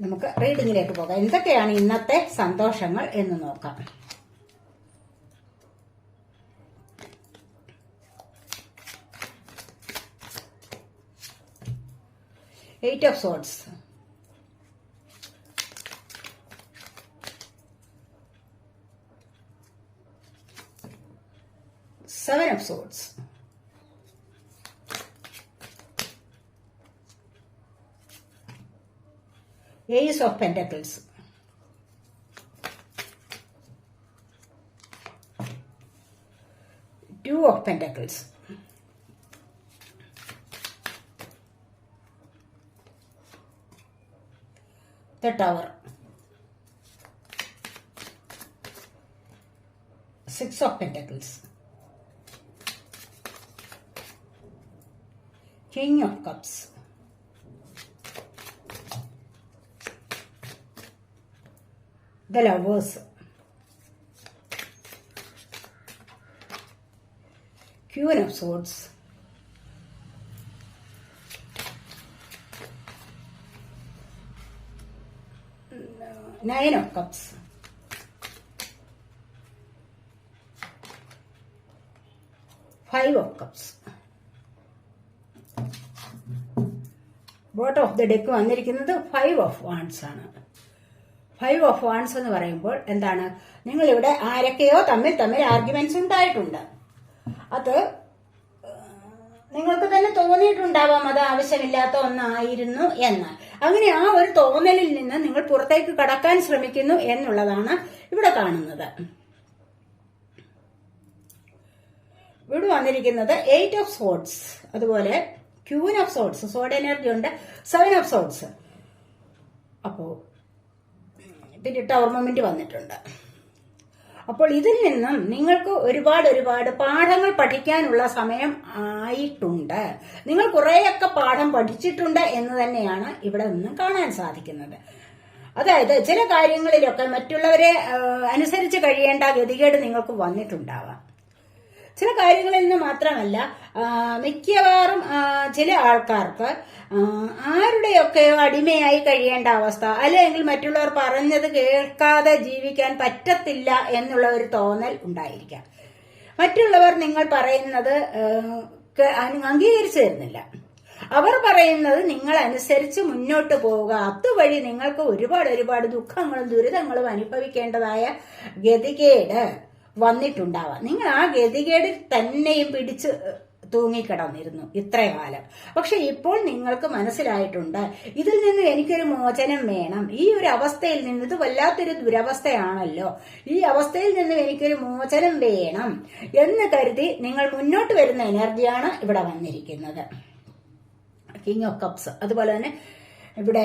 നമുക്ക് റീഡിങ്ങിലേക്ക് പോകാം. എന്തൊക്കെയാണ് ഇന്നത്തെ സന്തോഷങ്ങൾ എന്ന് നോക്കാം. Eight of swords seven of swords Ace of Pentacles. Two of Pentacles. The Tower. Six of Pentacles. King of Cups. The Lovers. Queen of Swords. Nine of Cups. Five of Cups. Bottom of the deck വന്നിരിക്കുന്നത് five of wands ആണ് five of wands എന്ന് പറയുമ്പോൾ എന്താണ്? നിങ്ങൾ ഇവിടെ ആരൊക്കെയോ തമ്മിൽ തമ്മിൽ ആർഗ്യുമെന്റ്സ് ഉണ്ടായിട്ടുണ്ട്. അത് നിങ്ങൾക്ക് തന്നെ തോന്നിയിട്ടുണ്ടാവാം അത് ആവശ്യമില്ലാത്ത ഒന്നായിരുന്നു എന്ന്. അങ്ങനെ ആ ഒരു തോന്നലിൽ നിന്ന് നിങ്ങൾ പുറത്തേക്ക് കടക്കാൻ ശ്രമിക്കുന്നു എന്നുള്ളതാണ് ഇവിടെ കാണുന്നത്. ഇവിടെ വന്നിരിക്കുന്നത് എയ്റ്റ് ഓഫ് സോട്സ് അതുപോലെ queen of swords sword energy ഉണ്ട് സെവൻ ഓഫ് സോട്സ് അപ്പോ പിന്നെ ടവർ വന്നിട്ടുണ്ട്. അപ്പോൾ ഇതിൽ നിന്നും നിങ്ങൾക്ക് ഒരുപാട് ഒരുപാട് പാഠങ്ങൾ പഠിക്കാനുള്ള സമയം ആയിട്ടുണ്ട്. നിങ്ങൾ കുറേയൊക്കെ പാഠം പഠിച്ചിട്ടുണ്ട് എന്ന് തന്നെയാണ് ഇവിടെ നിന്നും കാണാൻ സാധിക്കുന്നത്. അതായത് ചില കാര്യങ്ങളിലൊക്കെ മറ്റുള്ളവരെ അനുസരിച്ച് കഴിയേണ്ട ഗതികേട് നിങ്ങൾക്ക് വന്നിട്ടുണ്ടാവാം. ചില കാര്യങ്ങളിൽ നിന്ന് മാത്രമല്ല മിക്കവാറും ചില ആൾക്കാർക്ക് ആരുടെയൊക്കെയോ അടിമയായി കഴിയേണ്ട അവസ്ഥ അല്ലെങ്കിൽ മറ്റുള്ളവർ പറഞ്ഞത് കേൾക്കാതെ ജീവിക്കാൻ പറ്റത്തില്ല എന്നുള്ള ഒരു തോന്നൽ ഉണ്ടായിരിക്കാം. മറ്റുള്ളവർ നിങ്ങൾ പറയുന്നത് അംഗീകരിച്ചു തരുന്നില്ല. അവർ പറയുന്നത് നിങ്ങൾ അനുസരിച്ച് മുന്നോട്ട് പോവുക. അതുവഴി നിങ്ങൾക്ക് ഒരുപാട് ഒരുപാട് ദുഃഖങ്ങളും ദുരിതങ്ങളും അനുഭവിക്കേണ്ടതായ ഗതികേട്. വന്നിട്ടുണ്ടാവാം. നിങ്ങൾ ആ ഗതികേടിൽ തന്നെയും പിടിച്ച് തൂങ്ങിക്കിടന്നിരുന്നു ഇത്രകാലം. കാലം പക്ഷെ ഇപ്പോൾ നിങ്ങൾക്ക് മനസ്സിലായിട്ടുണ്ട് ഇതിൽ നിന്ന് എനിക്കൊരു മോചനം വേണം. ഈ ഒരു അവസ്ഥയിൽ നിന്ന് ഇത് വല്ലാത്തൊരു ദുരവസ്ഥയാണല്ലോ. ഈ അവസ്ഥയിൽ നിന്ന് എനിക്കൊരു മോചനം വേണം എന്ന് കരുതി നിങ്ങൾ മുന്നോട്ട് വരുന്ന എനർജിയാണ് ഇവിടെ വന്നിരിക്കുന്നത്. കിങ് ഓഫ് കപ്സ് അതുപോലെ തന്നെ ഇവിടെ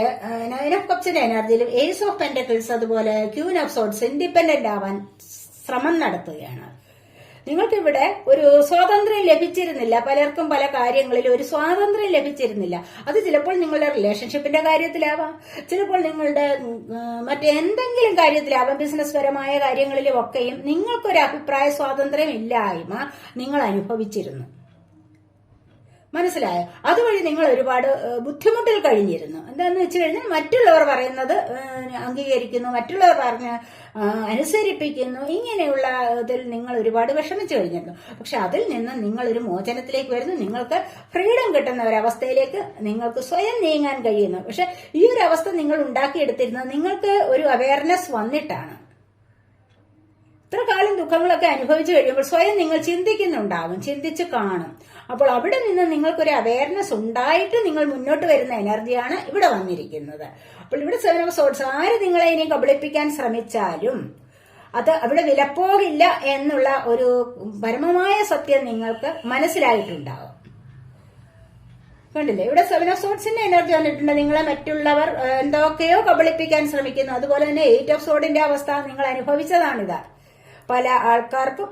നയൻ ഓഫ് കപ്സിന്റെ എനർജിയിലും ഏസ് ഓഫ് പെൻഡക്കിൾസ് അതുപോലെ ക്യൂൻ ഓഫ് സോട്ട്സ് ഇൻഡിപെൻഡന്റ് ആവാൻ ശ്രമം നടത്തുകയാണ്. നിങ്ങൾക്കിവിടെ ഒരു സ്വാതന്ത്ര്യം ലഭിച്ചിരുന്നില്ല. പലർക്കും പല കാര്യങ്ങളിൽ ഒരു സ്വാതന്ത്ര്യം ലഭിച്ചിരുന്നില്ല. അത് ചിലപ്പോൾ നിങ്ങളുടെ റിലേഷൻഷിപ്പിന്റെ കാര്യത്തിലാവാം. ചിലപ്പോൾ നിങ്ങളുടെ മറ്റെന്തെങ്കിലും കാര്യത്തിലാവാം. ബിസിനസ് പരമായ കാര്യങ്ങളിലും ഒക്കെയും നിങ്ങൾക്കൊരു അഭിപ്രായ സ്വാതന്ത്ര്യം ഇല്ലായ്മ നിങ്ങൾ അനുഭവിച്ചിരുന്നു. മനസ്സിലായോ? അതുവഴി നിങ്ങൾ ഒരുപാട് ബുദ്ധിമുട്ടിൽ കഴിഞ്ഞിരുന്നു. എന്താണെന്ന് വെച്ച് കഴിഞ്ഞാൽ മറ്റുള്ളവർ പറയുന്നത് അംഗീകരിക്കുന്നു. മറ്റുള്ളവർ പറഞ്ഞ് അനുസരിപ്പിക്കുന്നു. ഇങ്ങനെയുള്ള ഇതിൽ നിങ്ങൾ ഒരുപാട് വിഷമിച്ചു കഴിഞ്ഞിരുന്നു പക്ഷെ അതിൽ നിന്ന് നിങ്ങൾ ഒരു മോചനത്തിലേക്ക് വരുന്നു. നിങ്ങൾക്ക് ഫ്രീഡം കിട്ടുന്ന ഒരവസ്ഥയിലേക്ക് നിങ്ങൾക്ക് സ്വയം നീങ്ങാൻ കഴിയുന്നു. പക്ഷെ ഈ ഒരു അവസ്ഥ നിങ്ങൾ ഉണ്ടാക്കിയെടുത്തിരുന്നത് നിങ്ങൾക്ക് ഒരു അവയർനെസ് വന്നിട്ടാണ്. ഇത്ര കാലം ദുഃഖങ്ങളൊക്കെ അനുഭവിച്ചു കഴിയുമ്പോൾ സ്വയം നിങ്ങൾ ചിന്തിക്കുന്നുണ്ടാവും ചിന്തിച്ച് കാണും. അപ്പോൾ അവിടെ നിന്ന് നിങ്ങൾക്കൊരു അവയർനെസ് ഉണ്ടായിട്ട് നിങ്ങൾ മുന്നോട്ട് വരുന്ന എനർജിയാണ് ഇവിടെ വന്നിരിക്കുന്നത്. അപ്പോൾ ഇവിടെ സെവൻ ഓഫ് സോട്സ് ആര് നിങ്ങളെ ഇനി കബളിപ്പിക്കാൻ ശ്രമിച്ചാലും അത് അവിടെ വിലപ്പോകില്ല എന്നുള്ള ഒരു പരമമായ സത്യം നിങ്ങൾക്ക് മനസ്സിലായിട്ടുണ്ടാവും. കണ്ടില്ലേ? ഇവിടെ സെവൻ ഓഫ് സോഡ്സിന്റെ എനർജി വന്നിട്ടുണ്ട്. നിങ്ങളെ മറ്റുള്ളവർ എന്തൊക്കെയോ കബളിപ്പിക്കാൻ ശ്രമിക്കുന്നു. അതുപോലെ തന്നെ എയ്റ്റ് ഓഫ് സോഡിന്റെ അവസ്ഥ നിങ്ങൾ അനുഭവിച്ചതാണിത്. പല ആൾക്കാർക്കും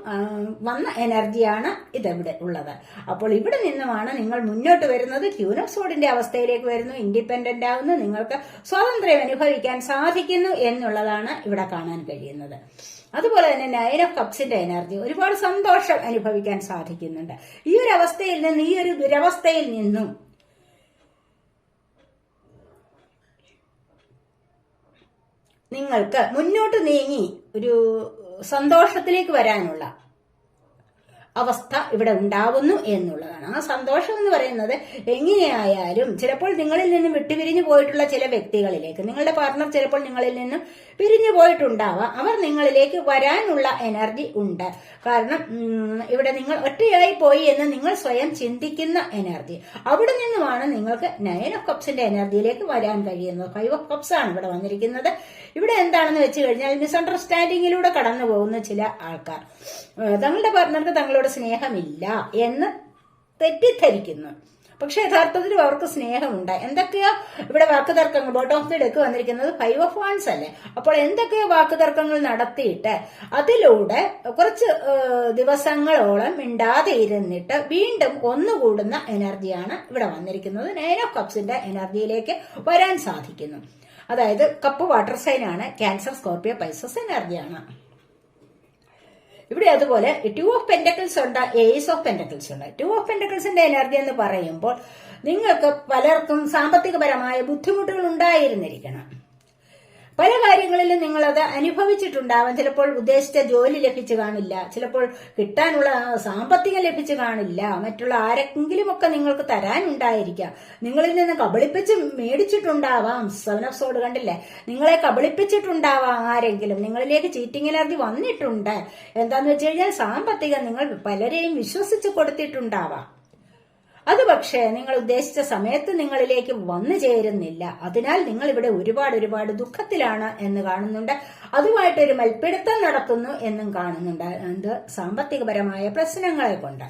വന്ന എനർജിയാണ് ഇതെവിടെ ഉള്ളത്. അപ്പോൾ ഇവിടെ നിന്നുമാണ് നിങ്ങൾ മുന്നോട്ട് വരുന്നത്. ക്യൂനോസോഡിന്റെ അവസ്ഥയിലേക്ക് വരുന്നു. ഇൻഡിപെൻഡന്റ് ആവുന്നു. നിങ്ങൾക്ക് സ്വാതന്ത്ര്യം അനുഭവിക്കാൻ സാധിക്കുന്നു എന്നുള്ളതാണ് ഇവിടെ കാണാൻ കഴിയുന്നത്. അതുപോലെ തന്നെ നയൻ ഓഫ് കപ്സിന്റെ എനർജി ഒരുപാട് സന്തോഷം അനുഭവിക്കാൻ സാധിക്കുന്നുണ്ട്. ഈ ഒരു അവസ്ഥയിൽ നിന്ന് ഈ ഒരു ദുരവസ്ഥയിൽ നിന്നും നിങ്ങൾക്ക് മുന്നോട്ട് നീങ്ങി ഒരു സന്തോഷത്തിലേക്ക് വരാനുള്ള അവസ്ഥ ഇവിടെ ഉണ്ടാവുന്നു എന്നുള്ളതാണ്. ആ സന്തോഷം എന്ന് പറയുന്നത് എങ്ങനെയായാലും ചിലപ്പോൾ നിങ്ങളിൽ നിന്നും വിട്ടുപിരിഞ്ഞു പോയിട്ടുള്ള ചില വ്യക്തികളിലേക്ക് നിങ്ങളുടെ പാർട്ണർ ചിലപ്പോൾ നിങ്ങളിൽ നിന്നും പിരിഞ്ഞു പോയിട്ടുണ്ടാവാം. അവർ നിങ്ങളിലേക്ക് വരാനുള്ള എനർജി ഉണ്ട്. കാരണം ഇവിടെ നിങ്ങൾ ഒറ്റയായി പോയി എന്ന് നിങ്ങൾ സ്വയം ചിന്തിക്കുന്ന എനർജി അവിടെ നിന്നുമാണ് നിങ്ങൾക്ക് നയൻ ഓഫ് കപ്സിന്റെ എനർജിയിലേക്ക് വരാൻ കഴിയുന്നത്. ഫൈവ് ഓഫ് കപ്സ് ആണ് ഇവിടെ വന്നിരിക്കുന്നത്. ഇവിടെ എന്താണെന്ന് വെച്ച് കഴിഞ്ഞാൽ മിസ്അണ്ടർസ്റ്റാൻഡിങ്ങിലൂടെ കടന്നു പോകുന്ന ചില ആൾക്കാർ. തങ്ങളുടെ പാർട്ട്ണർക്ക് തങ്ങളോട് സ്നേഹമില്ല എന്ന് തെറ്റിദ്ധരിക്കുന്നു. പക്ഷെ യഥാർത്ഥത്തിൽ അവർക്ക് സ്നേഹമുണ്ട്. എന്തൊക്കെയോ ഇവിടെ വാക്ക് വാക്കുതർക്കങ്ങൾ ബോട്ടം ഓഫ് ദി ഡെക്ക് വന്നിരിക്കുന്നത് ഫൈവ് ഓഫ് വൺസ് അല്ലേ? അപ്പോൾ എന്തൊക്കെയോ വാക്കുതർക്കങ്ങൾ നടത്തിയിട്ട് അതിലൂടെ കുറച്ച് ദിവസങ്ങളോളം മിണ്ടാതെ ഇരുന്നിട്ട് വീണ്ടും ഒന്നുകൂടുന്ന എനർജിയാണ് ഇവിടെ വന്നിരിക്കുന്നത്. നയൻ ഓഫ് കപ്സിന്റെ എനർജിയിലേക്ക് വരാൻ സാധിക്കുന്നു. അതായത് കപ്പ് വാട്ടർ സൈൻ ആണ് ക്യാൻസർ സ്കോർപ്പിയോ പൈസസ് എനർജിയാണ്. ഇവിടെ അതുപോലെ ടു ഓഫ് പെന്റക്കിൾസ് ഉണ്ട് എയ്സ് ഓഫ് പെന്റക്കിൾസ് ഉണ്ട്. ടു ഓഫ് പെന്റക്കിൾസിന്റെ എനർജി എന്ന് പറയുമ്പോൾ നിങ്ങൾക്ക് പലർക്കും സാമ്പത്തികപരമായ ബുദ്ധിമുട്ടുകൾ ഉണ്ടായിരുന്നിരിക്കണം. പല കാര്യങ്ങളിലും നിങ്ങൾ അത് അനുഭവിച്ചിട്ടുണ്ടാവാം. ചിലപ്പോൾ ഉദ്ദേശിച്ച ജോലി ലഭിച്ചു കാണില്ല. ചിലപ്പോൾ കിട്ടാനുള്ള സാമ്പത്തികം ലഭിച്ചു കാണില്ല. മറ്റുള്ള ആരെങ്കിലും ഒക്കെ നിങ്ങൾക്ക് തരാനുണ്ടായിരിക്കാം. നിങ്ങളിൽ നിന്ന് കബളിപ്പിച്ച് മേടിച്ചിട്ടുണ്ടാവാം. സെവൻ ഓഫ് സോഡ് കണ്ടില്ലേ? നിങ്ങളെ കബളിപ്പിച്ചിട്ടുണ്ടാവാം ആരെങ്കിലും. നിങ്ങളിലേക്ക് ചീറ്റിംഗ് എനർജി വന്നിട്ടുണ്ട്. എന്താന്ന് വെച്ച് കഴിഞ്ഞാൽ സാമ്പത്തികം നിങ്ങൾ പലരെയും വിശ്വസിച്ച് കൊടുത്തിട്ടുണ്ടാവാം. അത് പക്ഷേ നിങ്ങൾ ഉദ്ദേശിച്ച സമയത്ത് നിങ്ങളിലേക്ക് വന്നു ചേരുന്നില്ല. അതിനാൽ നിങ്ങൾ ഇവിടെ ഒരുപാട് ഒരുപാട് ദുഃഖത്തിലാണ് എന്ന് കാണുന്നുണ്ട്. അതുമായിട്ടൊരു മൽപ്പിടുത്തം നടത്തുന്നു എന്നും കാണുന്നുണ്ട്. എന്ത്? സാമ്പത്തികപരമായ പ്രശ്നങ്ങളെ കൊണ്ട്.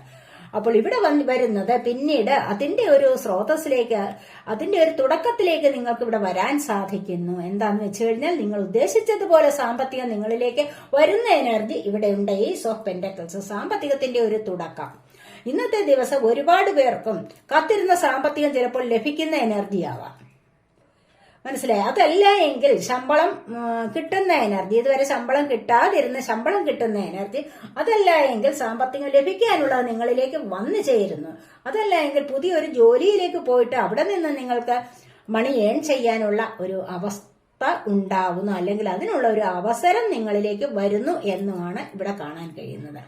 അപ്പോൾ ഇവിടെ വന്ന് വരുന്നത് പിന്നീട് അതിന്റെ ഒരു സ്രോതസ്സിലേക്ക് അതിന്റെ ഒരു തുടക്കത്തിലേക്ക് നിങ്ങൾക്ക് ഇവിടെ വരാൻ സാധിക്കുന്നു. എന്താന്ന് വെച്ച് കഴിഞ്ഞാൽ നിങ്ങൾ ഉദ്ദേശിച്ചതുപോലെ സാമ്പത്തികം നിങ്ങളിലേക്ക് വരുന്ന എനർജി ഇവിടെ ഉണ്ട്. ഈ സോഫ് പെൻഡക്കൽസ് സാമ്പത്തികത്തിന്റെ ഒരു തുടക്കം. ഇന്നത്തെ ദിവസം ഒരുപാട് പേർക്കും കത്തിരുന്ന സാമ്പത്തികം ചിലപ്പോൾ ലഭിക്കുന്ന എനർജി ആവാം മനസ്സിലായി? അതല്ല എങ്കിൽ ശമ്പളം കിട്ടുന്ന എനർജി ഇതുവരെ ശമ്പളം കിട്ടാതിരുന്ന ശമ്പളം കിട്ടുന്ന എനർജി അതല്ല എങ്കിൽ സാമ്പത്തികം ലഭിക്കാനുള്ളത് നിങ്ങളിലേക്ക് വന്നു ചേരുന്നു. അതല്ല എങ്കിൽ പുതിയൊരു ജോലിയിലേക്ക് പോയിട്ട് അവിടെ നിന്ന് നിങ്ങൾക്ക് മണി ഏൺ ചെയ്യാനുള്ള ഒരു അവസ്ഥ ഉണ്ടാവുന്നു. അല്ലെങ്കിൽ അതിനുള്ള ഒരു അവസരം നിങ്ങളിലേക്ക് വരുന്നു എന്നുമാണ് ഇവിടെ കാണാൻ കഴിയുന്നത്.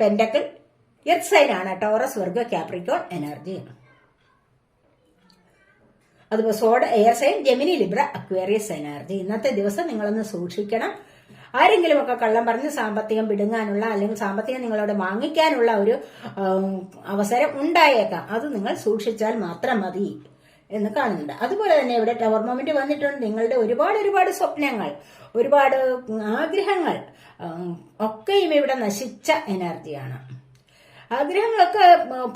പെൻഡക്കിൾ എർത്ത് ആണ് ടോറസ് വർഗ കാപ്രിക്കോൺ എനർജി അതുപോലെ sword air sign Gemini Libra Aquarius energy ഇന്നത്തെ ദിവസം നിങ്ങളൊന്ന് സൂക്ഷിക്കണം. ആരെങ്കിലും ഒക്കെ കള്ളം പറഞ്ഞ് സാമ്പത്തികം പിടുങ്ങാനുള്ള അല്ലെങ്കിൽ സാമ്പത്തികം നിങ്ങളോട് വാങ്ങിക്കാനുള്ള ഒരു അവസരം ഉണ്ടായേക്കാം. അത് നിങ്ങൾ സൂക്ഷിച്ചാൽ മാത്രം മതി എന്ന് കാണുന്നുണ്ട്. അതുപോലെ തന്നെ ഇവിടെ ടവർ മൊമെന്റ് വന്നിട്ടുണ്ട്. നിങ്ങളുടെ ഒരുപാട് ഒരുപാട് സ്വപ്നങ്ങൾ ഒരുപാട് ആഗ്രഹങ്ങൾ ഒക്കെയും ഇവിടെ നശിച്ച എനർജിയാണ് ആഗ്രഹങ്ങളൊക്കെ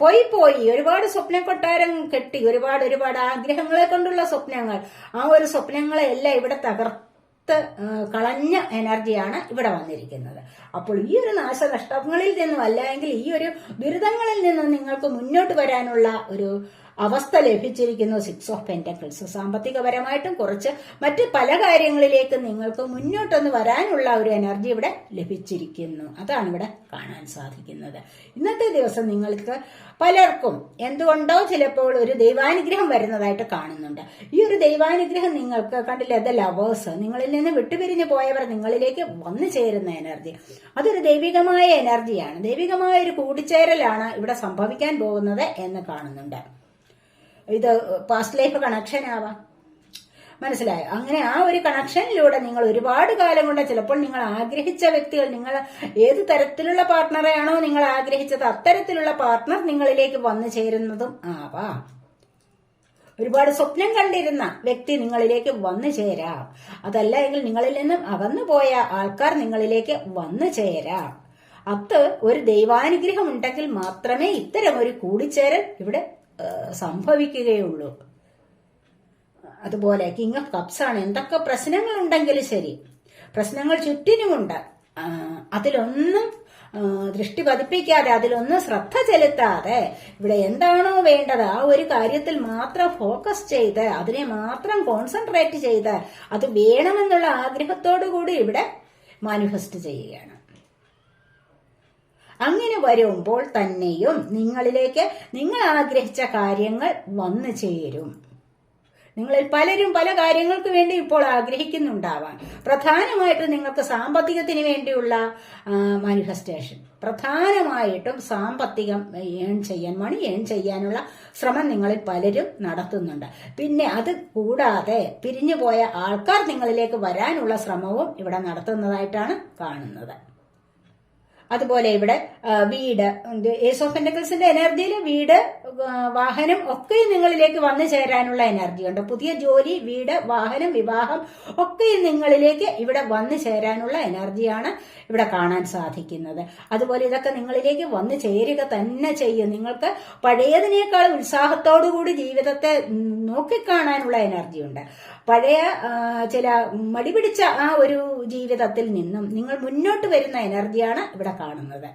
പോയി പോയി. ഒരുപാട് സ്വപ്ന കൊട്ടാരം കെട്ടി ഒരുപാട് ഒരുപാട് ആഗ്രഹങ്ങളെ കൊണ്ടുള്ള സ്വപ്നങ്ങൾ. ആ ഒരു സ്വപ്നങ്ങളെ എല്ലാം ഇവിടെ തകർത്ത് കളഞ്ഞ എനർജിയാണ് ഇവിടെ വന്നിരിക്കുന്നത്. അപ്പോൾ ഈ ഒരു നാശനഷ്ടങ്ങളിൽ നിന്നും അല്ലെങ്കിൽ ഈ ഒരു ദുരിതങ്ങളിൽ നിന്നും നിങ്ങൾക്ക് മുന്നോട്ട് വരാനുള്ള ഒരു അവസ്ഥ ലഭിച്ചിരിക്കുന്നു സിക്സ് ഓഫ് പെന്റക്കിൾസ് സാമ്പത്തികപരമായിട്ടും കുറച്ച് മറ്റ് പല കാര്യങ്ങളിലേക്ക് നിങ്ങൾക്ക് മുന്നോട്ടൊന്ന് വരാനുള്ള ഒരു എനർജി ഇവിടെ ലഭിച്ചിരിക്കുന്നു. അതാണ് ഇവിടെ കാണാൻ സാധിക്കുന്നത്. ഇന്നത്തെ ദിവസം നിങ്ങൾക്ക് പലർക്കും എന്തുകൊണ്ടോ ചിലപ്പോൾ ഒരു ദൈവാനുഗ്രഹം വരുന്നതായിട്ട് കാണുന്നുണ്ട്. ഈ ഒരു ദൈവാനുഗ്രഹം നിങ്ങൾക്ക് കണ്ടില്ല ദ ലവേഴ്സ് നിങ്ങളിൽ നിന്ന് വിട്ടുപിരിഞ്ഞു പോയവർ നിങ്ങളിലേക്ക് വന്നു ചേരുന്ന എനർജി അതൊരു ദൈവികമായ എനർജിയാണ് ദൈവികമായ ഒരു കൂടിച്ചേരലാണ് ഇവിടെ സംഭവിക്കാൻ പോകുന്നത് എന്ന് കാണുന്നുണ്ട്. ഇത് പാസ്റ്റ് ലൈഫ് കണക്ഷൻ ആവാം. മനസ്സിലായോ? അങ്ങനെ ആ ഒരു കണക്ഷനിലൂടെ നിങ്ങൾ ഒരുപാട് കാലം കൊണ്ട് ചിലപ്പോൾ നിങ്ങൾ ആഗ്രഹിച്ച വ്യക്തികൾ നിങ്ങൾ ഏത് തരത്തിലുള്ള പാർട്ട്ണറെയാണോ നിങ്ങൾ ആഗ്രഹിച്ചത് അത്തരത്തിലുള്ള പാർട്ട്ണർ നിങ്ങളിലേക്ക് വന്നു ചേരുന്നതും ആവാം. ഒരുപാട് സ്വപ്നം കണ്ടിരുന്ന വ്യക്തി നിങ്ങളിലേക്ക് വന്നു ചേരാം. അതല്ല എങ്കിൽ നിങ്ങളിൽ നിന്നും അകന്നു പോയ ആൾക്കാർ നിങ്ങളിലേക്ക് വന്നു ചേരാം. അത് ഒരു ദൈവാനുഗ്രഹം ഉണ്ടെങ്കിൽ മാത്രമേ ഇത്തരം ഒരു കൂടിച്ചേരൽ ഇവിടെ സംഭവിക്കുകയുള്ളൂ. അതുപോലെ കിങ് ഓഫ് കപ്സ് ആണ്. എന്തൊക്കെ പ്രശ്നങ്ങൾ ഉണ്ടെങ്കിലും ശരി. പ്രശ്നങ്ങൾ ചുറ്റിനുമുണ്ട്. അതിലൊന്നും ദൃഷ്ടി പതിപ്പിക്കാതെ അതിലൊന്നും ശ്രദ്ധ ചെലുത്താതെ ഇവിടെ എന്താണോ വേണ്ടത് ആ ഒരു കാര്യത്തിൽ മാത്രം ഫോക്കസ് ചെയ്ത് അതിനെ മാത്രം കോൺസെൻട്രേറ്റ് ചെയ്ത് അത് വേണമെന്നുള്ള ആഗ്രഹത്തോടു കൂടി ഇവിടെ മാനിഫെസ്റ്റ് ചെയ്യുകയാണ്. അങ്ങനെ വരുമ്പോൾ തന്നെയും നിങ്ങളിലേക്ക് നിങ്ങൾ ആഗ്രഹിച്ച കാര്യങ്ങൾ വന്നു ചേരും. നിങ്ങളിൽ പലരും പല കാര്യങ്ങൾക്ക് വേണ്ടി ഇപ്പോൾ ആഗ്രഹിക്കുന്നുണ്ടാവാം. പ്രധാനമായിട്ടും നിങ്ങൾക്ക് സാമ്പത്തികത്തിന് വേണ്ടിയുള്ള മാനിഫെസ്റ്റേഷൻ പ്രധാനമായിട്ടും സാമ്പത്തികം ഏൺ ചെയ്യാൻ മണി ഏൺ ചെയ്യാനുള്ള ശ്രമം നിങ്ങളിൽ പലരും നടത്തുന്നുണ്ട്. പിന്നെ അത് കൂടാതെ പിരിഞ്ഞുപോയ ആൾക്കാർ നിങ്ങളിലേക്ക് വരാനുള്ള ശ്രമവും ഇവിടെ നടത്തുന്നതായിട്ടാണ് കാണുന്നത്. അതുപോലെ ഇവിടെ വീട് ഏസ് ഓഫ് പെൻഡക്കിൾസിന്റെ എനർജിയിൽ വീട് വാഹനം ഒക്കെ നിങ്ങളിലേക്ക് വന്നു ചേരാനുള്ള എനർജി ഉണ്ട്. പുതിയ ജോലി വീട് വാഹനം വിവാഹം ഒക്കെ നിങ്ങളിലേക്ക് ഇവിടെ വന്നു ചേരാനുള്ള എനർജിയാണ് ഇവിടെ കാണാൻ സാധിക്കുന്നത്. അതുപോലെ ഇതൊക്കെ നിങ്ങളിലേക്ക് വന്നു ചേരുക തന്നെ ചെയ്യും. നിങ്ങൾക്ക് പഴയതിനേക്കാൾ ഉത്സാഹത്തോടു കൂടി ജീവിതത്തെ നോക്കിക്കാണാനുള്ള എനർജി ഉണ്ട് പഴയ ചില മടിപിടിച്ച ആ ഒരു ജീവിതത്തിൽ നിന്നും നിങ്ങൾ മുന്നോട്ട് വരുന്ന എനർജിയാണ് ഇവിടെ കാണുന്നത്.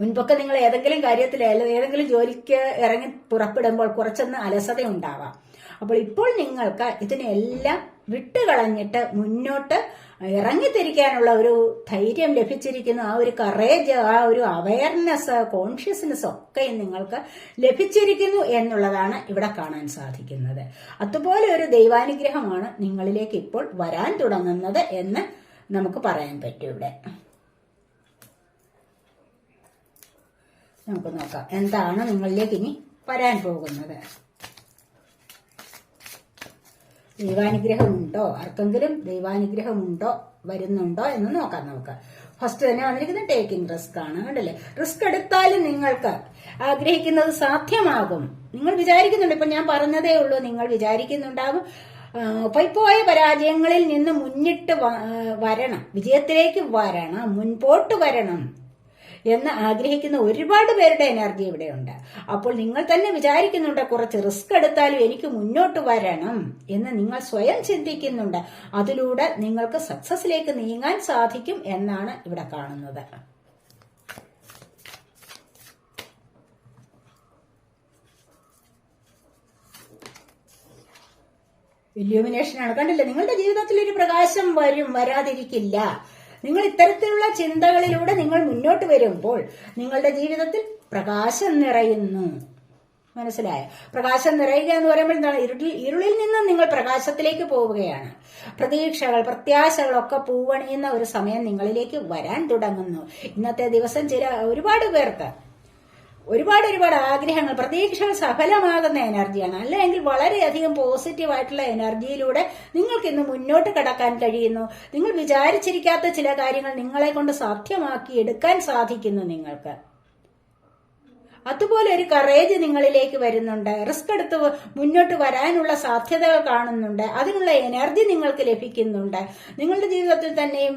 മുൻപൊക്കെ നിങ്ങൾ ഏതെങ്കിലും കാര്യത്തിൽ ഏതെങ്കിലും ജോലിക്ക് ഇറങ്ങി പുറപ്പെടുമ്പോൾ കുറച്ചൊന്ന് അലസത ഉണ്ടാവാം അപ്പോൾ ഇപ്പോൾ നിങ്ങൾക്ക് ഇതിനെല്ലാം വിട്ടുകളഞ്ഞിട്ട് മുന്നോട്ട് ഇറങ്ങിത്തിരിക്കാനുള്ള ഒരു ധൈര്യം ലഭിച്ചിരിക്കുന്നു. ആ ഒരു കറേജ് ആ ഒരു അവയർനെസ് കോൺഷ്യസ്നെസ് ഒക്കെ നിങ്ങൾക്ക് ലഭിച്ചിരിക്കുന്നു എന്നുള്ളതാണ് ഇവിടെ കാണാൻ സാധിക്കുന്നത്. അതുപോലെ ഒരു ദൈവാനുഗ്രഹമാണ് നിങ്ങളിലേക്ക് ഇപ്പോൾ വരാൻ തുടങ്ങുന്നത് എന്ന് നമുക്ക് പറയാൻ പറ്റും ഇവിടെ. നമുക്ക് നോക്കാം. എന്താണ് നിങ്ങളിലേക്ക് ഇനി വരാൻ പോകുന്നത്? ദൈവാനുഗ്രഹമുണ്ടോ? ആർക്കെങ്കിലും ദൈവാനുഗ്രഹമുണ്ടോ? വരുന്നുണ്ടോ എന്ന് നോക്കാം നമുക്ക്. ഫസ്റ്റ് തന്നെ വന്നിരിക്കുന്നത് ടേക്കിംഗ് റിസ്ക് ആണ്. കണ്ടല്ലേ? റിസ്ക് എടുത്താലും നിങ്ങൾക്ക് ആഗ്രഹിക്കുന്നത് സാധ്യമാകും. നിങ്ങൾ വിചാരിക്കുന്നുണ്ട്. ഇപ്പൊ ഞാൻ പറഞ്ഞതേ ഉള്ളൂ. നിങ്ങൾ വിചാരിക്കുന്നുണ്ടാകും. പൈപ്പോയ പരാജയങ്ങളിൽ നിന്ന് മുന്നിട്ട് വരണം. വിജയത്തിലേക്ക് വരണം. മുൻപോട്ട് വരണം. എന്ന് ആഗ്രഹിക്കുന്ന ഒരുപാട് പേരുടെ എനർജി ഇവിടെയുണ്ട്. അപ്പോൾ നിങ്ങൾ തന്നെ വിചാരിക്കുന്നുണ്ട് കുറച്ച് റിസ്ക് എടുത്താലും എനിക്ക് മുന്നോട്ട് വരണം എന്ന് നിങ്ങൾ സ്വയം ചിന്തിക്കുന്നുണ്ട്. അതിലൂടെ നിങ്ങൾക്ക് സക്സസിലേക്ക് നീങ്ങാൻ സാധിക്കും എന്നാണ് ഇവിടെ കാണുന്നത്. ഇല്യൂമിനേഷൻ ആണ്. കണ്ടില്ലേ? നിങ്ങളുടെ ജീവിതത്തിൽ ഒരു പ്രകാശം വരും വരാതിരിക്കില്ല. നിങ്ങൾ ഇത്തരത്തിലുള്ള ചിന്തകളിലൂടെ നിങ്ങൾ മുന്നോട്ട് വരുമ്പോൾ നിങ്ങളുടെ ജീവിതത്തിൽ പ്രകാശം നിറയുന്നു. മനസ്സിലായ? പ്രകാശം നിറയുക എന്ന് പറയുമ്പോൾ എന്താണ്? ഇരുട്ടിൽ ഇരുളിൽ നിന്ന് നിങ്ങൾ പ്രകാശത്തിലേക്ക് പോവുകയാണ്. പ്രതീക്ഷകൾ പ്രത്യാശകളൊക്കെ പൂവണിയുന്ന ഒരു സമയം നിങ്ങളിലേക്ക് വരാൻ തുടങ്ങുന്നു. ഇന്നത്തെ ദിവസം ചില ഒരുപാട് പേർക്ക് ഒരുപാട് ഒരുപാട് ആഗ്രഹങ്ങൾ പ്രതീക്ഷകൾ സഫലമാകുന്ന എനർജിയാണ്. അല്ലെങ്കിൽ വളരെയധികം പോസിറ്റീവായിട്ടുള്ള എനർജിയിലൂടെ നിങ്ങൾക്ക് ഇന്ന് മുന്നോട്ട് കടക്കാൻ കഴിയുന്നു. നിങ്ങൾ വിചാരിച്ചിരിക്കാത്ത ചില കാര്യങ്ങൾ നിങ്ങളെ കൊണ്ട് സാധ്യമാക്കി എടുക്കാൻ സാധിക്കുന്നു നിങ്ങൾക്ക്. അതുപോലെ ഒരു കറേജ് നിങ്ങളിലേക്ക് വരുന്നുണ്ട്. റിസ്ക് എടുത്ത് മുന്നോട്ട് വരാനുള്ള സാധ്യതകൾ കാണുന്നുണ്ട്. അതിനുള്ള എനർജി നിങ്ങൾക്ക് ലഭിക്കുന്നുണ്ട്. നിങ്ങളുടെ ജീവിതത്തിൽ തന്നെയും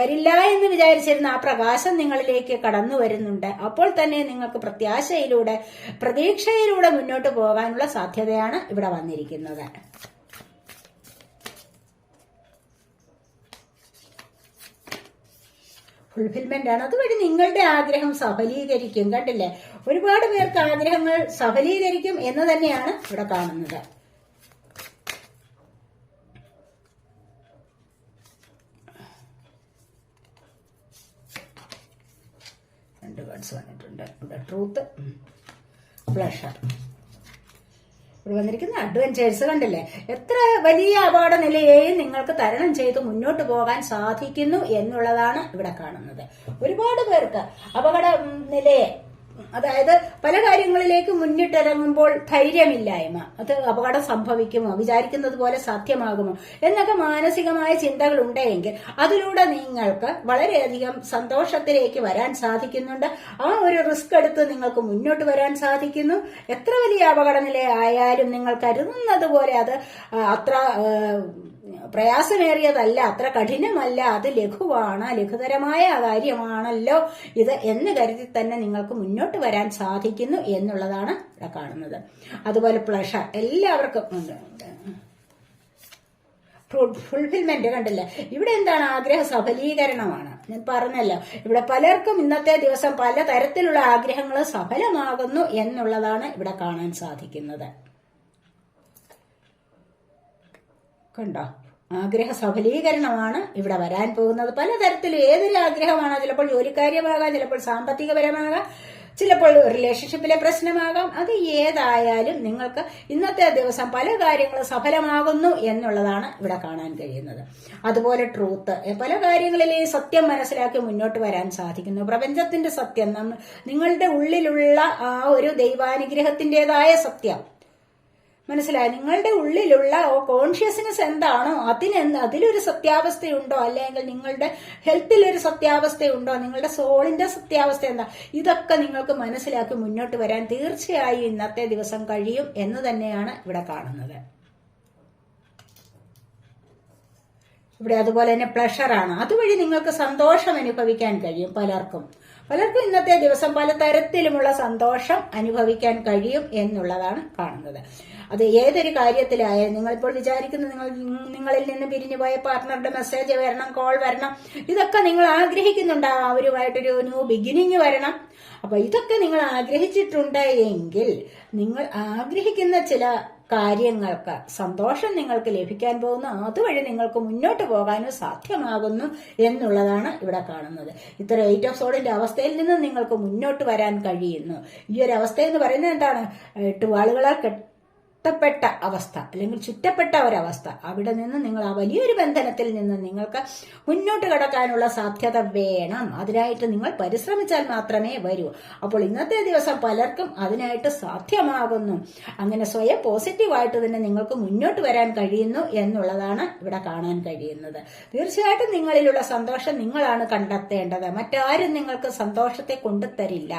വരില്ല എന്ന് വിചാരിച്ചിരുന്ന ആ പ്രകാശം നിങ്ങളിലേക്ക് കടന്നു വരുന്നുണ്ട്. അപ്പോൾ തന്നെ നിങ്ങൾക്ക് പ്രത്യാശയിലൂടെ പ്രതീക്ഷയിലൂടെ മുന്നോട്ട് പോകാനുള്ള സാധ്യതയാണ് ഇവിടെ വന്നിരിക്കുന്നത്. ഫുൾഫിൽമെന്റ് ആണ്. അതുവഴി നിങ്ങളുടെ ആഗ്രഹം സഫലീകരിക്കും. കണ്ടില്ലേ? ഒരുപാട് പേർക്ക് ആഗ്രഹങ്ങൾ സഫലീകരിക്കും എന്ന് തന്നെയാണ് ഇവിടെ കാണുന്നത്. രണ്ട് വേർഡ്സ് വന്നിട്ടുണ്ട്. ഇവിടെ ട്രൂത്ത് പ്ലഷർ ഇവിടെ വന്നിരിക്കുന്ന അഡ്വഞ്ചേഴ്സ് കണ്ടില്ലേ? എത്ര വലിയ അപകട നിലയെയും നിങ്ങൾക്ക് തരണം ചെയ്ത് മുന്നോട്ട് പോകാൻ സാധിക്കുന്നു എന്നുള്ളതാണ് ഇവിടെ കാണുന്നത്. ഒരുപാട് പേർക്ക് അപകട നിലയെ അതായത് പല കാര്യങ്ങളിലേക്ക് മുന്നിട്ടിറങ്ങുമ്പോൾ ധൈര്യമില്ലായ്മ. അത് അപകടം സംഭവിക്കുമോ? വിചാരിക്കുന്നത് പോലെ സാധ്യമാകുമോ? എന്നൊക്കെ മാനസികമായ ചിന്തകൾ ഉണ്ടെങ്കിൽ അതിലൂടെ നിങ്ങൾക്ക് വളരെയധികം സന്തോഷത്തിലേക്ക് വരാൻ സാധിക്കുന്നുണ്ട്. ആ ഒരു റിസ്ക് എടുത്ത് നിങ്ങൾക്ക് മുന്നോട്ട് വരാൻ സാധിക്കുന്നു. എത്ര വലിയ അപകടനില ആയാലും നിങ്ങൾ കരുതുന്നത് പോലെ അത് അത്ര പ്രയാസമേറിയതല്ല അത്ര കഠിനമല്ല അത് ലഘുവാണ് ലഘുതരമായ കാര്യമാണല്ലോ ഇത് എന്ന് കരുതി തന്നെ നിങ്ങൾക്ക് മുന്നോട്ട് വരാൻ സാധിക്കുന്നു എന്നുള്ളതാണ് ഇവിടെ കാണുന്നത്. അതുപോലെ പ്ലഷർ എല്ലാവർക്കും ഫുൾഫിൽമെന്റ് കണ്ടില്ല? ഇവിടെ എന്താണ്? ആഗ്രഹ സഫലീകരണമാണ്. ഞാൻ പറഞ്ഞല്ലോ ഇവിടെ പലർക്കും ഇന്നത്തെ ദിവസം പല തരത്തിലുള്ള ആഗ്രഹങ്ങൾ സഫലമാകുന്നു എന്നുള്ളതാണ് ഇവിടെ കാണാൻ സാധിക്കുന്നത്. കണ്ടോ? ആഗ്രഹ സഫലീകരണമാണ് ഇവിടെ വരാൻ പോകുന്നത്. പലതരത്തിൽ ഏതൊരു ആഗ്രഹമാണ് ചിലപ്പോൾ ജോലിക്കാര്യമാകാം ചിലപ്പോൾ സാമ്പത്തികപരമാകാം ചിലപ്പോൾ റിലേഷൻഷിപ്പിലെ പ്രശ്നമാകാം. അത് ഏതായാലും നിങ്ങൾക്ക് ഇന്നത്തെ ദിവസം പല കാര്യങ്ങളും സഫലമാകുന്നു എന്നുള്ളതാണ് ഇവിടെ കാണാൻ കഴിയുന്നത്. അതുപോലെ ട്രൂത്ത് പല കാര്യങ്ങളിലെയും സത്യം മനസ്സിലാക്കി മുന്നോട്ട് വരാൻ സാധിക്കുന്നു. പ്രപഞ്ചത്തിന്റെ സത്യം നിങ്ങളുടെ ഉള്ളിലുള്ള ആ ഒരു ദൈവാനുഗ്രഹത്തിന്റെതായ സത്യം. മനസ്സിലായി? നിങ്ങളുടെ ഉള്ളിലുള്ള കോൺഷ്യസ്നെസ് എന്താണോ അതിന് അതിലൊരു സത്യാവസ്ഥയുണ്ടോ? അല്ലെങ്കിൽ നിങ്ങളുടെ ഹെൽത്തിൽ ഒരു സത്യാവസ്ഥയുണ്ടോ? നിങ്ങളുടെ സോളിന്റെ സത്യാവസ്ഥ എന്താ? ഇതൊക്കെ നിങ്ങൾക്ക് മനസ്സിലാക്കി മുന്നോട്ട് വരാൻ തീർച്ചയായും ഇന്നത്തെ ദിവസം കഴിയും എന്ന് തന്നെയാണ് ഇവിടെ കാണുന്നത്. ഇവിടെ അതുപോലെ തന്നെ പ്ലഷറാണ് അതുവഴി നിങ്ങൾക്ക് സന്തോഷം അനുഭവിക്കാൻ കഴിയും പലർക്കും. പലർക്കും ഇന്നത്തെ ദിവസം പല തരത്തിലുമുള്ള സന്തോഷം അനുഭവിക്കാൻ കഴിയും എന്നുള്ളതാണ് കാണുന്നത്. അത് ഏതൊരു കാര്യത്തിലായാലും നിങ്ങളിപ്പോൾ വിചാരിക്കുന്ന നിങ്ങൾ നിങ്ങളിൽ നിന്ന് പിരിഞ്ഞു പോയ പാർട്ട്ണറുടെ മെസ്സേജ് വരണം കോൾ വരണം. ഇതൊക്കെ നിങ്ങൾ ആഗ്രഹിക്കുന്നുണ്ടാവും അവരുമായിട്ടൊരു ന്യൂ ബിഗിനിങ് വരണം. അപ്പൊ ഇതൊക്കെ നിങ്ങൾ ആഗ്രഹിച്ചിട്ടുണ്ട് എങ്കിൽ നിങ്ങൾ ആഗ്രഹിക്കുന്ന ചില കാര്യങ്ങൾക്ക് സന്തോഷം നിങ്ങൾക്ക് ലഭിക്കാൻ പോകുന്നു. അതുവഴി നിങ്ങൾക്ക് മുന്നോട്ട് പോകാനും സാധ്യമാകുന്നു എന്നുള്ളതാണ് ഇവിടെ കാണുന്നത്. ഇത്ര എയ്റ്റ് ഓഫ് സോഡിന്റെ അവസ്ഥയിൽ നിന്ന് നിങ്ങൾക്ക് മുന്നോട്ട് വരാൻ കഴിയുന്നു. ഈ ഒരു അവസ്ഥ എന്ന് പറയുന്നത് എന്താണ്? എട്ട് വാളുകളാൽ കെട്ടപ്പെട്ട അവസ്ഥ അല്ലെങ്കിൽ ചുറ്റപ്പെട്ട ഒരവസ്ഥ അവിടെ നിന്ന് നിങ്ങൾ ആ വലിയൊരു ബന്ധനത്തിൽ നിന്ന് നിങ്ങൾക്ക് മുന്നോട്ട് കടക്കാനുള്ള സാധ്യത വേണം. അതിനായിട്ട് നിങ്ങൾ പരിശ്രമിച്ചാൽ മാത്രമേ വരൂ. അപ്പോൾ ഇന്നത്തെ ദിവസം പലർക്കും അതിനായിട്ട് സാധ്യമാകുന്നു. അങ്ങനെ സ്വയം പോസിറ്റീവായിട്ട് തന്നെ നിങ്ങൾക്ക് മുന്നോട്ട് വരാൻ കഴിയുന്നു എന്നുള്ളതാണ് ഇവിടെ കാണാൻ കഴിയുന്നത്. തീർച്ചയായിട്ടും നിങ്ങളിലുള്ള സന്തോഷം നിങ്ങളാണ് കണ്ടെത്തേണ്ടത്. മറ്റാരും നിങ്ങൾക്ക് സന്തോഷത്തെ കൊണ്ടുതരില്ല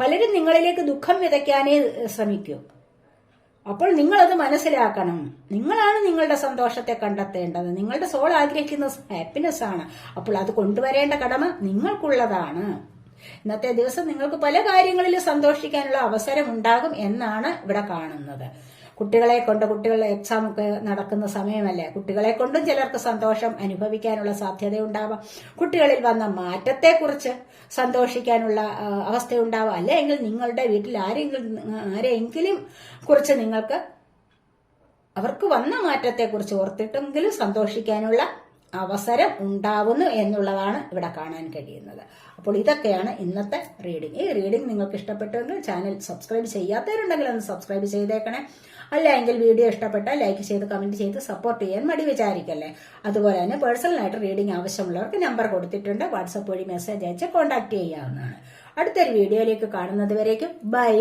പലരും നിങ്ങളിലേക്ക് ദുഃഖം വിതയ്ക്കാനേ ശ്രമിക്കൂ. അപ്പോൾ നിങ്ങളത് മനസ്സിലാക്കണം. നിങ്ങളാണ് നിങ്ങളുടെ സന്തോഷത്തെ കണ്ടെത്തേണ്ടത്. നിങ്ങളുടെ സോൾ ആഗ്രഹിക്കുന്ന ഹാപ്പിനെസ് ആണ്. അപ്പോൾ അത് കൊണ്ടുവരേണ്ട കടമ നിങ്ങൾക്കുള്ളതാണ്. ഇന്നത്തെ ദിവസം നിങ്ങൾക്ക് പല കാര്യങ്ങളിൽ സന്തോഷിക്കാനുള്ള അവസരം ഉണ്ടാകും എന്നാണ് ഇവിടെ കാണുന്നത്. കുട്ടികളെ കൊണ്ട് കുട്ടികളുടെ എക്സാം ഒക്കെ നടക്കുന്ന സമയമല്ലേ? കുട്ടികളെ കൊണ്ടും ചിലർക്ക് സന്തോഷം അനുഭവിക്കാനുള്ള സാധ്യതയുണ്ടാവാം. കുട്ടികളിൽ വന്ന മാറ്റത്തെക്കുറിച്ച് സന്തോഷിക്കാനുള്ള അവസ്ഥ ഉണ്ടാവുക അല്ലെങ്കിൽ നിങ്ങളുടെ വീട്ടിൽ ആരെങ്കിലും ആരെങ്കിലും കുറിച്ച് നിങ്ങൾക്ക് അവർക്ക് വന്ന മാറ്റത്തെക്കുറിച്ച് ഓർത്തിട്ടെങ്കിലും സന്തോഷിക്കാനുള്ള അവസരം ഉണ്ടാവുന്നു എന്നുള്ളതാണ് ഇവിടെ കാണാൻ കഴിയുന്നത്. അപ്പോൾ ഇതൊക്കെയാണ് ഇന്നത്തെ റീഡിംഗ് ഈ റീഡിംഗ് നിങ്ങൾക്ക് ഇഷ്ടപ്പെട്ടുവെങ്കിൽ ചാനൽ സബ്സ്ക്രൈബ് ചെയ്യാത്തവരുണ്ടെങ്കിൽ ഒന്ന് സബ്സ്ക്രൈബ് ചെയ്തേക്കണേ. അല്ലെങ്കിൽ വീഡിയോ ഇഷ്ടപ്പെട്ടാൽ ലൈക്ക് ചെയ്ത് കമന്റ് ചെയ്ത് സപ്പോർട്ട് ചെയ്യാൻ മടി വിചാരിക്കല്ലേ? അതുപോലെ തന്നെ പേഴ്സണലായിട്ട് റീഡിംഗ് ആവശ്യമുള്ളവർക്ക് നമ്പർ കൊടുത്തിട്ടുണ്ട്. വാട്സപ്പ് വഴി മെസ്സേജ് അയച്ച് കോൺടാക്ട് ചെയ്യാവുന്നതാണ്. അടുത്തൊരു വീഡിയോയിലേക്ക് കാണുന്നത് വരേക്കും. ബൈ